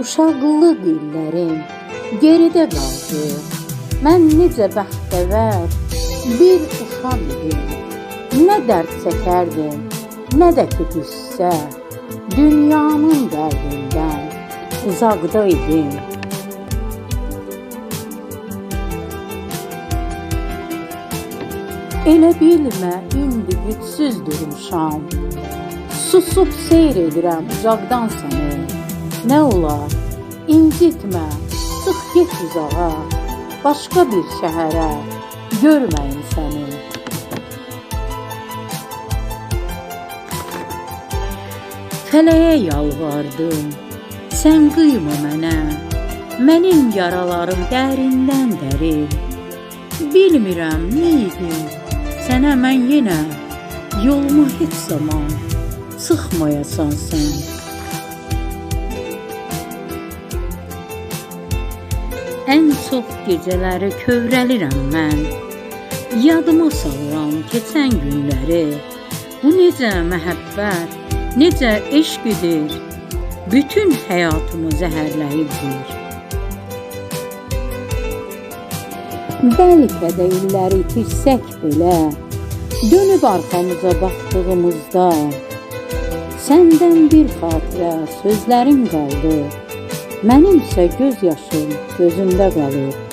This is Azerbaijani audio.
Uşaqlıq illərim geridə qaldı. Mən necə bəxtəvər bir uşaq idim. Nə dərd çəkərdim, nə də ki qüssə. Dünyanın dərdindən uzaqda idim. Elə bilmə indi gücsüz durmuşam. Susub seyr edirəm uzaqdan səni. Nə olar? İncitmə, çıx get uzağa. Başqa bir şəhərə görməyim səni. Fələyə yalvardım. Sən qıyma mənə. Mənim yaralarım dərindən dərin. Bilmirəm nə edim. Sənə mən yenə yoluma heç zaman çıxmayasan sən. Ən çox gecələri kövrəlirəm mən. Yadıma salıram keçən günləri. Bu necə məhəbbət, necə eşqidir. Bütün həyatımı zəhərləyibdir. Bəlkə də illəri itirsək belə, dönüb arxamıza baxdığımızda səndən bir xatirə sözlərin qaldı. Mənimsə göz yaşım gözümdə qalır.